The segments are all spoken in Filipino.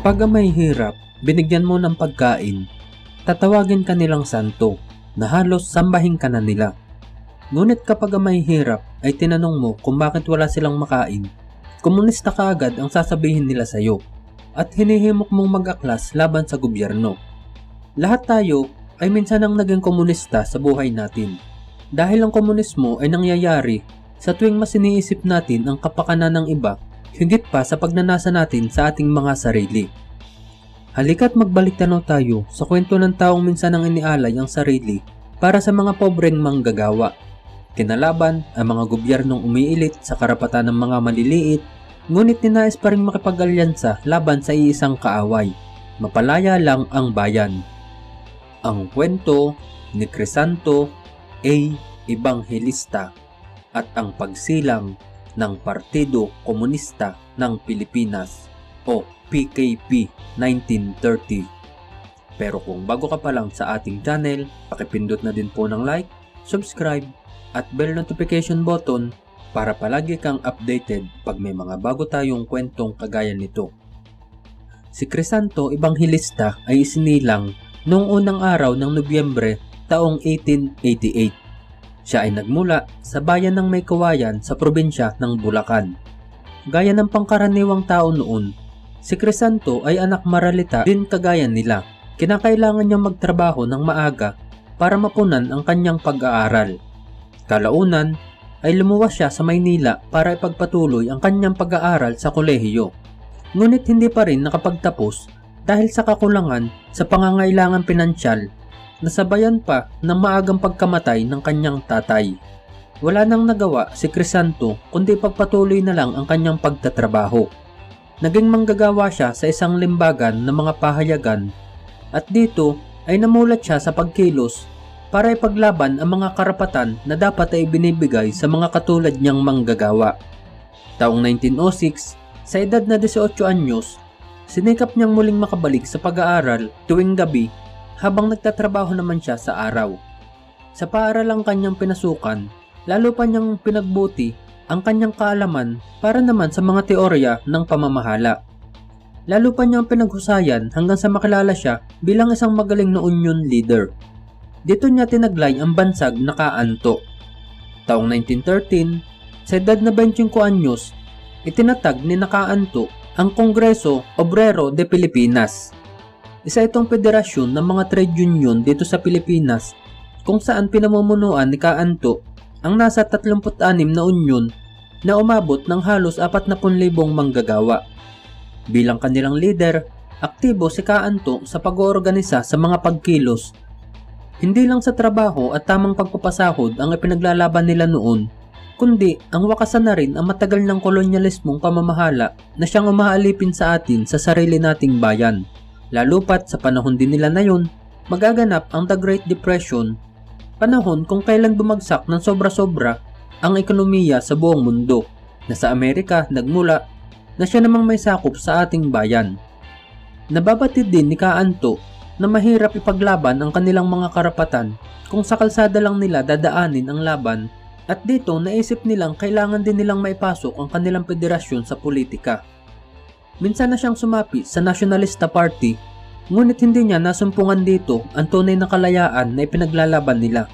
Kapag may hirap, binigyan mo ng pagkain, tatawagin ka nilang santo na halos sambahin ka na nila. Ngunit kapag may hirap ay tinanong mo kung bakit wala silang makain, komunista ka agad ang sasabihin nila sa iyo at hinihimok mong mag-aklas laban sa gobyerno. Lahat tayo ay minsan ang naging komunista sa buhay natin. Dahil ang komunismo ay nangyayari sa tuwing mas iniisip natin ang kapakanan ng iba higit pa sa pagnanasa natin sa ating mga sarili. Halika't magbalik tanaw tayo sa kwento ng taong minsan ang inialay ang sarili para sa mga pobreng manggagawa. Kinalaban ang mga gobyernong umiilit sa karapatan ng mga maliliit, ngunit ninais pa rin makipag-alyansa laban sa iisang kaaway. Mapalaya lang ang bayan. Ang kwento ni Crisanto A. Ebanghelista at ang pagsilang ng Partido Komunista ng Pilipinas o PKP 1930. Pero kung bago ka pa lang sa ating channel, pakipindot na din po ng like, subscribe, at bell notification button para palagi kang updated pag may mga bago tayong kwentong kagaya nito. Si Crisanto Ebanghilista ay isinilang noong unang araw ng Nobyembre taong 1888. Siya ay nagmula sa bayan ng Maykawayan sa probinsya ng Bulacan. Gaya ng pangkaraniwang tao noon, si Crisanto ay anak maralita din kagaya nila. Kinakailangan niyang magtrabaho ng maaga para mapunan ang kanyang pag-aaral. Kalaunan ay lumuwas siya sa Maynila para ipagpatuloy ang kanyang pag-aaral sa kolehiyo. Ngunit hindi pa rin nakapagtapos dahil sa kakulangan sa pangangailangan pinansyal nasabayan pa ng maagang pagkamatay ng kanyang tatay. Wala nang nagawa si Crisanto kundi pagpatuloy na lang ang kanyang pagtatrabaho. Naging manggagawa siya sa isang limbagan ng mga pahayagan at dito ay namulat siya sa pagkilos para ipaglaban ang mga karapatan na dapat ay binibigay sa mga katulad niyang manggagawa. Taong 1906, sa edad na 18 anyos, sinikap niyang muling makabalik sa pag-aaral tuwing gabi habang nagtatrabaho naman siya sa araw. Sa paaralang kanyang pinasukan, lalo pa niyang pinagbuti ang kanyang kaalaman para naman sa mga teorya ng pamamahala. Lalo pa niyang pinaghusayan hanggang sa makilala siya bilang isang magaling na union leader. Dito niya tinaglay ang bansag na kaanto. Taong 1913, sa edad na 25 anyos, itinatag ni Nakaanto ang Kongreso Obrero de Pilipinas. Isa itong federasyon ng mga trade union dito sa Pilipinas kung saan pinamumunuan ni Kaanto ang nasa 36 na union na umabot ng halos 40,000 manggagawa. Bilang kanilang leader, aktibo si Kaanto sa pag-oorganisa sa mga pagkilos. Hindi lang sa trabaho at tamang pagpapasahod ang ipinaglalaban nila noon, kundi ang wakasan na rin ang matagal ng kolonyalismong pamamahala na siyang umaalipin sa atin sa sarili nating bayan. Lalo pat sa panahon din nila na yun, magaganap ang The Great Depression, panahon kung kailan bumagsak ng sobra-sobra ang ekonomiya sa buong mundo na sa Amerika nagmula na siya namang may sakop sa ating bayan. Nababatid din ni Kaanto na mahirap ipaglaban ang kanilang mga karapatan kung sa kalsada lang nila dadaanin ang laban at dito naisip nilang kailangan din nilang maipasok ang kanilang federasyon sa politika. Minsan na siyang sumapi sa Nationalista Party ngunit hindi niya nasumpungan dito ang tunay na kalayaan na ipinaglalaban nila.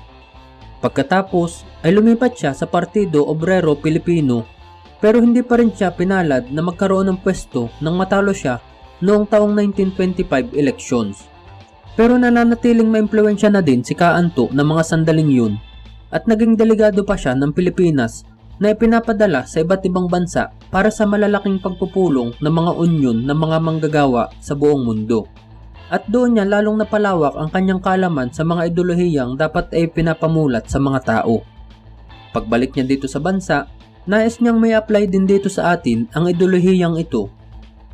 Pagkatapos ay lumipat siya sa Partido Obrero Pilipino pero hindi pa rin siya pinalad na magkaroon ng pwesto nang matalo siya noong taong 1925 elections. Pero nananatiling maimpluwensya na din si Kaanto ng mga sandaling yun at naging delegado pa siya ng Pilipinas na ipinapadala sa iba't ibang bansa para sa malalaking pagpupulong ng mga unyon ng mga manggagawa sa buong mundo. At doon niya lalong napalawak ang kanyang kalaman sa mga ideolohiyang dapat ay pinapamulat sa mga tao. Pagbalik niya dito sa bansa, nais niyang may apply din dito sa atin ang ideolohiyang ito.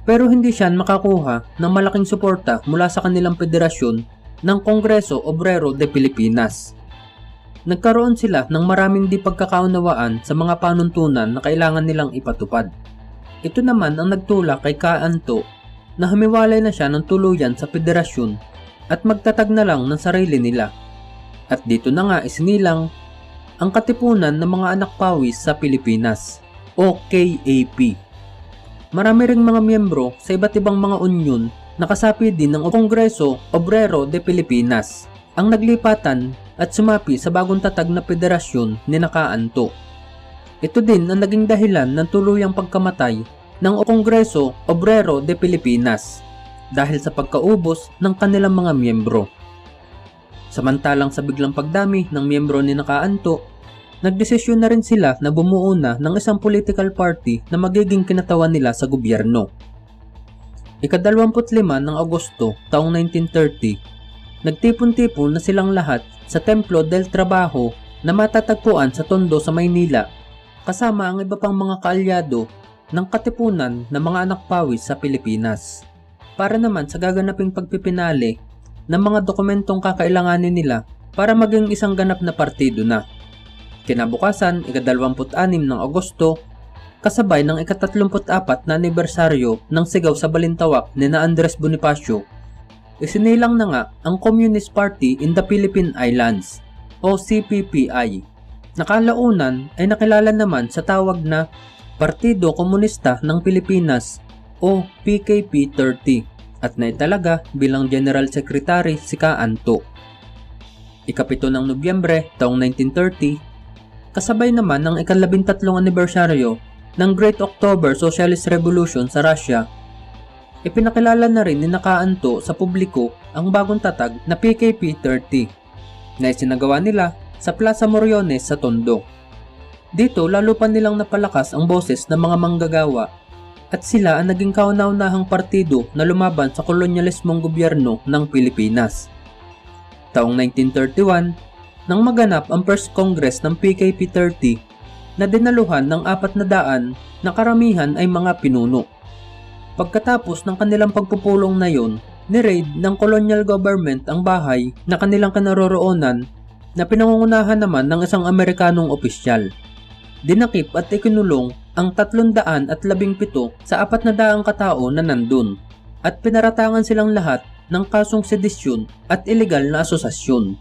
Pero hindi siya makakuha ng malaking suporta mula sa kanilang federasyon ng Kongreso Obrero de Pilipinas. Nagkaroon sila ng maraming di pagkakaunawaan sa mga panuntunan na kailangan nilang ipatupad. Ito naman ang nagtulak kay Kaanto na humiwalay na siya ng tuluyan sa federasyon at magtatag na lang ng sarili nila. At dito na nga isinilang ang Katipunan ng mga Anak Pawis sa Pilipinas o KAP. marami ring mga miyembro sa iba't ibang mga unyon na kasapi din ng Kongreso Obrero de Pilipinas ang naglipatan at sumapi sa bagong tatag na federasyon ni Nakaanto. Ito din ang naging dahilan ng tuluyang pagkamatay ng Kongreso Obrero de Pilipinas dahil sa pagkaubos ng kanilang mga miyembro. Samantalang sa biglang pagdami ng miyembro ni Nakaanto, nagdesisyon na rin sila na bumuo na ng isang political party na magiging kinatawan nila sa gobyerno. Ikadalawamput lima ng Agosto taong 1930, nagtipon-tipon na silang lahat sa Templo del Trabajo na matatagpuan sa Tondo sa Maynila kasama ang iba pang mga kaalyado ng katipunan ng mga anak pawis sa Pilipinas para naman sa gaganaping pagpipinali ng mga dokumentong kakailanganin nila para maging isang ganap na partido na. Kinabukasan, ikadalawamput-anim ng Agosto, kasabay ng ikatatlumput-apat na anibersaryo ng sigaw sa Balintawak ni na Andres Bonifacio, isinilang na nga ang Communist Party in the Philippine Islands o CPPI. Nakalaunan ay nakilala naman sa tawag na Partido Komunista ng Pilipinas o PKP-30 at naitalaga bilang General Secretary si Kaanto. Ikapito ng Nobyembre taong 1930, kasabay naman ng ikalabintatlong anibersaryo ng Great October Socialist Revolution sa Russia, ipinakilala na rin ni Nakaanto sa publiko ang bagong tatag na PKP-30 na isinagawa nila sa Plaza Moriones sa Tondo. Dito lalo pa nilang napalakas ang boses ng mga manggagawa at sila ang naging kauna-unahang partido na lumaban sa kolonyalismong gobyerno ng Pilipinas. Taong 1931, nang maganap ang First Congress ng PKP-30 na dinaluhan ng apat na daan na karamihan ay mga pinuno. Pagkatapos ng kanilang pagpupulong na yon, ni-raid ng colonial government ang bahay na kanilang kanaroroonan na pinangungunahan naman ng isang Amerikanong opisyal. Dinakip at ikinulong ang 317 sa apat na daang katao na nandun at pinaratangan silang lahat ng kasong sedisyon at ilegal na asosasyon.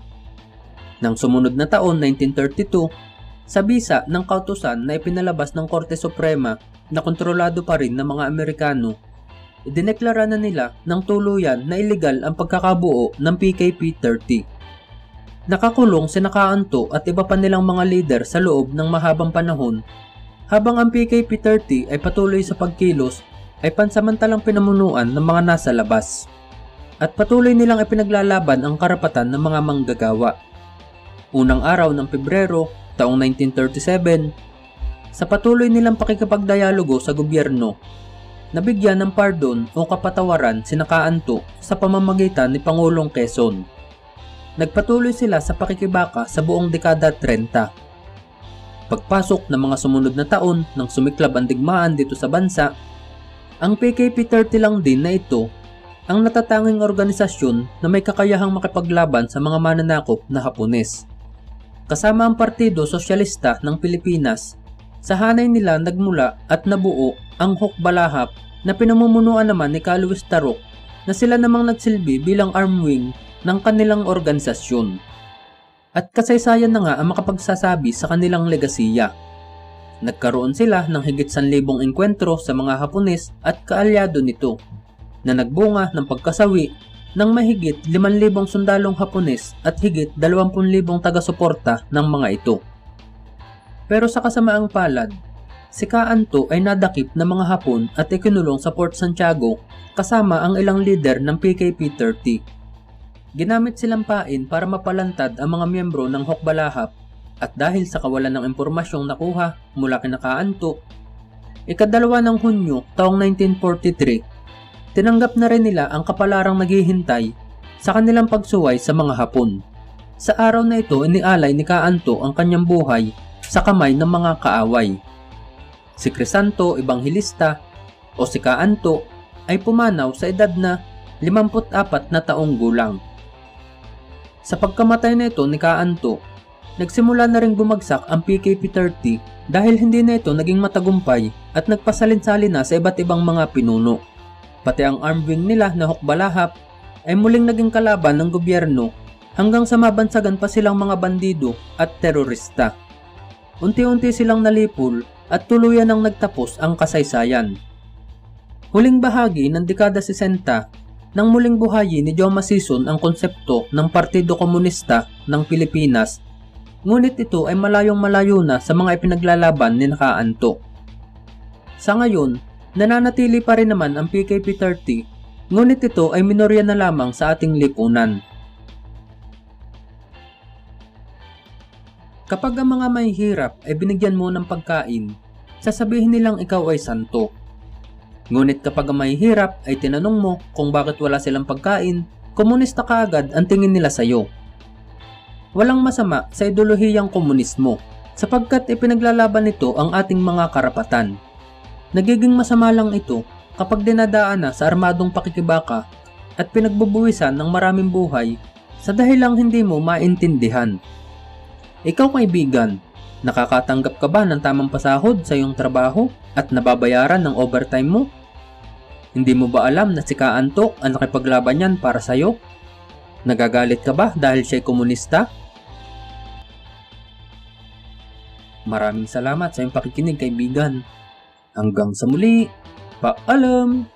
Nang sumunod na taon 1932, sa bisa ng kautusan na ipinalabas ng Korte Suprema na kontrolado pa rin ng mga Amerikano, idineklara na nila ng tuluyan na ilegal ang pagkakabuo ng PKP-30 Nakakulong si Nakaanto at iba pa nilang mga leader sa loob ng mahabang panahon habang ang PKP-30 ay patuloy sa pagkilos ay pansamantalang pinamunuan ng mga nasa labas at patuloy nilang ipinaglalaban ang karapatan ng mga manggagawa. Unang araw ng Pebrero taong 1937, sa patuloy nilang pakikipagdialogo sa gobyerno, nabigyan ng pardon o kapatawaran si Nakaanto sa pamamagitan ni Pangulong Quezon nagpatuloy sila sa pakikibaka sa buong dekada 30. Pagpasok ng mga sumunod na taon nang sumiklab ang digmaan dito sa bansa, ang PKP-30 lang din na ito ang natatanging organisasyon na may kakayahang makipaglaban sa mga mananakop na Hapones. Kasama ang Partido Sosyalista ng Pilipinas, sa hanay nila nagmula at nabuo ang Hukbalahap na pinamumunuan naman ni Kaluis Tarok na sila namang nagsilbi bilang arm wing ng kanilang organisasyon. At kasaysayan na nga ang makapagsasabi sa kanilang legasiya. Nagkaroon sila ng higit 1,000 engkwentro sa mga Hapones at kaalyado nito na nagbunga ng pagkasawi ng mahigit 5,000 sundalong Hapones at higit 20,000 taga-suporta ng mga ito. Pero sa kasamaang palad, si Kaanto ay nadakip ng mga Hapon at ikinulong sa Port Santiago kasama ang ilang leader ng PKP-30 Ginamit silang pain para mapalantad ang mga miyembro ng Hokbalahap at dahil sa kawalan ng impormasyong nakuha mula kinakaanto, ikadalawa ng Hunyo taong 1943, tinanggap na rin nila ang kapalarang naghihintay sa kanilang pagsuway sa mga Hapon. Sa araw na ito, inialay ni Kaanto ang kanyang buhay sa kamay ng mga kaaway. Si Crisanto Ebanghilista o si Kaanto ay pumanaw sa edad na 54 na taong gulang. Sa pagkamatay na ito ni Kaanto, nagsimula na rin bumagsak ang PKP-30 dahil hindi na ito naging matagumpay at nagpasalin-sali na sa iba't ibang mga pinuno. Pati ang arm wing nila na Hukbalahap ay muling naging kalaban ng gobyerno hanggang sa mabansagan pa silang mga bandido at terorista. Unti-unti silang nalipol at tuluyan ang nagtapos ang kasaysayan. Huling bahagi ng dekada 60 nang muling buhayin ni Joma Sison ang konsepto ng Partido Komunista ng Pilipinas ngunit ito ay malayong malayo na sa mga ipinaglalaban ni Nakaanto. Sa ngayon, nananatili pa rin naman ang PKP-30 ngunit ito ay minorya na lamang sa ating lipunan. Kapag ang mga may hirap ay binigyan mo ng pagkain, sasabihin nilang ikaw ay santo. Ngunit kapag ang may hirap ay tinanong mo kung bakit wala silang pagkain, komunista ka agad ang tingin nila sa iyo. Walang masama sa ideolohiyang komunismo sapagkat ipinaglalaban nito ang ating mga karapatan. Nagiging masama lang ito kapag dinadaan na sa armadong pakikibaka at pinagbubuwisan ng maraming buhay sa dahilang hindi mo maintindihan. Ikaw kaibigan, nakakatanggap ka ba ng tamang pasahod sa iyong trabaho at nababayaran ng overtime mo? Hindi mo ba alam na si Kaanto ang nakipaglaban yan para sa'yo? Nagagalit ka ba dahil siya'y komunista? Maraming salamat sa iyong pakikinig kaibigan. Hanggang sa muli, paalam!